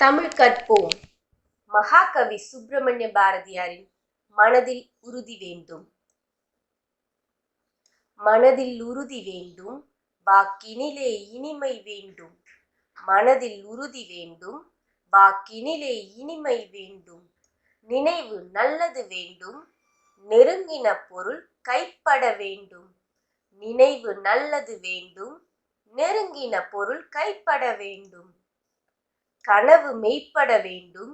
தமிழ் கற்போம். மகாகவி சுப்பிரமணிய பாரதியாரின் மனதில் உறுதி வேண்டும். மனதில் உறுதி வேண்டும். வாக்கினிலே இனிமை வேண்டும். மனதில் உறுதி வேண்டும். வாக்கினிலே இனிமை வேண்டும். நினைவு நல்லது வேண்டும். நெருங்கின பொருள் கைப்பட வேண்டும். நினைவு நல்லது வேண்டும். நெருங்கின பொருள் கைப்பட வேண்டும். கனவு மெய்ப்பட வேண்டும்.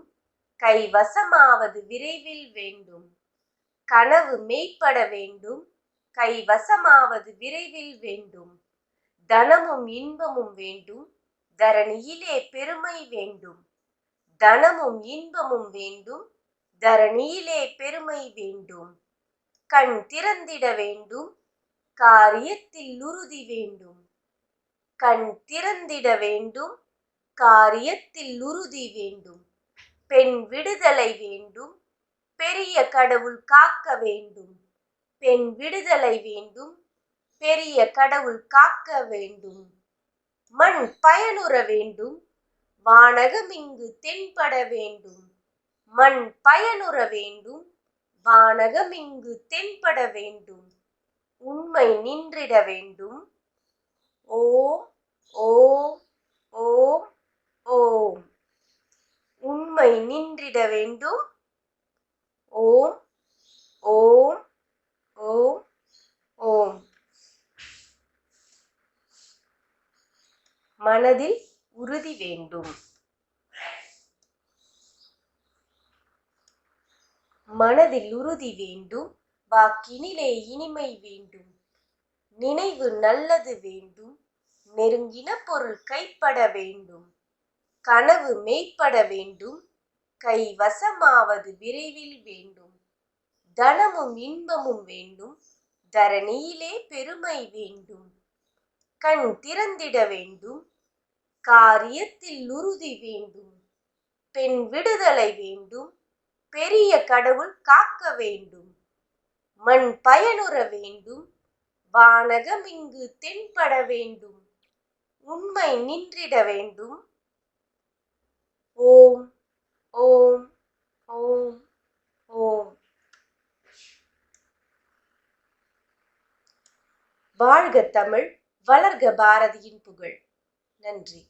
கைவசமாவது விரைவில் வேண்டும். கனவு மெய்ப்பட வேண்டும். கைவசமாவது விரைவில் வேண்டும். தனமும் இன்பமும் வேண்டும். தரணியிலே பெருமை வேண்டும். தனமும் இன்பமும் வேண்டும். தரணியிலே பெருமை வேண்டும். கண் திறந்திட வேண்டும். காரியத்தில் உறுதி வேண்டும். கண் திறந்திட வேண்டும். காரியத்தில் உறுதி வேண்டும். பெண் விடுதலை வேண்டும். பெரிய கடவுள் காக்க வேண்டும். பெண் விடுதலை வேண்டும். பெரிய கடவுள் காக்க வேண்டும். மண் பயனுற வேண்டும். வானகம் இங்கு தென்பட வேண்டும். மண் பயனுற வேண்டும். வானகம் இங்கு தென்பட வேண்டும். உண்மை நின்றிட வேண்டும். ஓ ஓ ஓ. உண்மை நின்றிட வேண்டும். ஓம் ஓம் ஓம் ஓம். மனதில் உறுதி வேண்டும். மனதில் உறுதி வேண்டும். வாக்கினிலே இனிமை வேண்டும். நினைவு நல்லது வேண்டும். நெருங்கின பொருள் கைப்பட வேண்டும். கனவு மெய்ப்பட வேண்டும். கைவசமாவது விரைவில் வேண்டும். தனமும் இன்பமும் வேண்டும். தரணியிலே பெருமை வேண்டும். கண் திறந்திட வேண்டும். காரியத்தில் உறுதி வேண்டும். பெண் விடுதலை வேண்டும். பெரிய கடவுள் காக்க வேண்டும். மண் பயனுற வேண்டும். வானகம் இங்கு தென்பட வேண்டும். உண்மை நின்றிட வேண்டும். ஓம் ஓம் ஓம். வாழ்க தமிழ் வளர்க பாரதியின் புகழ். நன்றி.